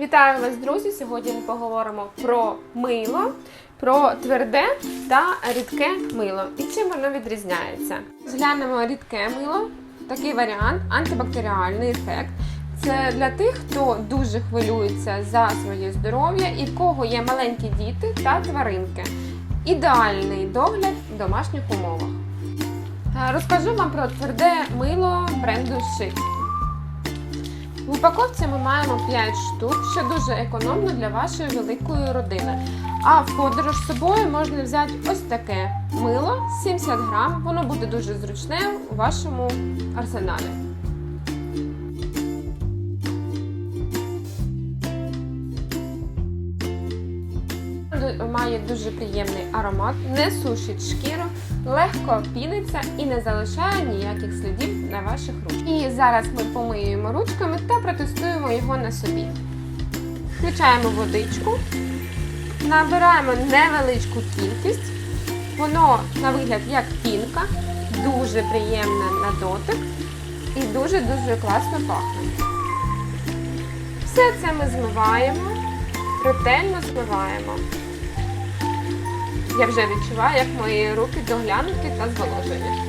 Вітаю вас, друзі! Сьогодні ми поговоримо про мило, про тверде та рідке мило і чим воно відрізняється. Зглянемо рідке мило, такий варіант, антибактеріальний ефект. Це для тих, хто дуже хвилюється за своє здоров'я і в кого є маленькі діти та тваринки. Ідеальний догляд в домашніх умовах. Розкажу вам про тверде мило бренду Шик. В упаковці ми маємо 5 штук, що дуже економно для вашої великої родини. А в подорож з собою можна взяти ось таке мило 70 грам. Воно буде дуже зручне у вашому арсеналі. Має дуже приємний аромат, не сушить шкіру, легко піниться і не залишає ніяких слідів на ваших руках. І зараз ми помиємо ручками та протестуємо його на собі. Включаємо водичку, набираємо невеличку кількість. Воно на вигляд як пінка, дуже приємне на дотик і дуже-дуже класно пахне. Все це ми змиваємо, ретельно змиваємо. Я вже відчуваю, як мої руки доглянуті та зволожені.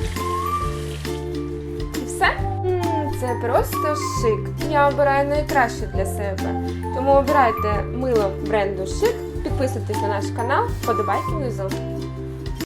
І все. Це просто шик. Я обираю найкраще для себе. Тому обирайте мило бренду шик, підписуйтесь на наш канал, подобайте внизу.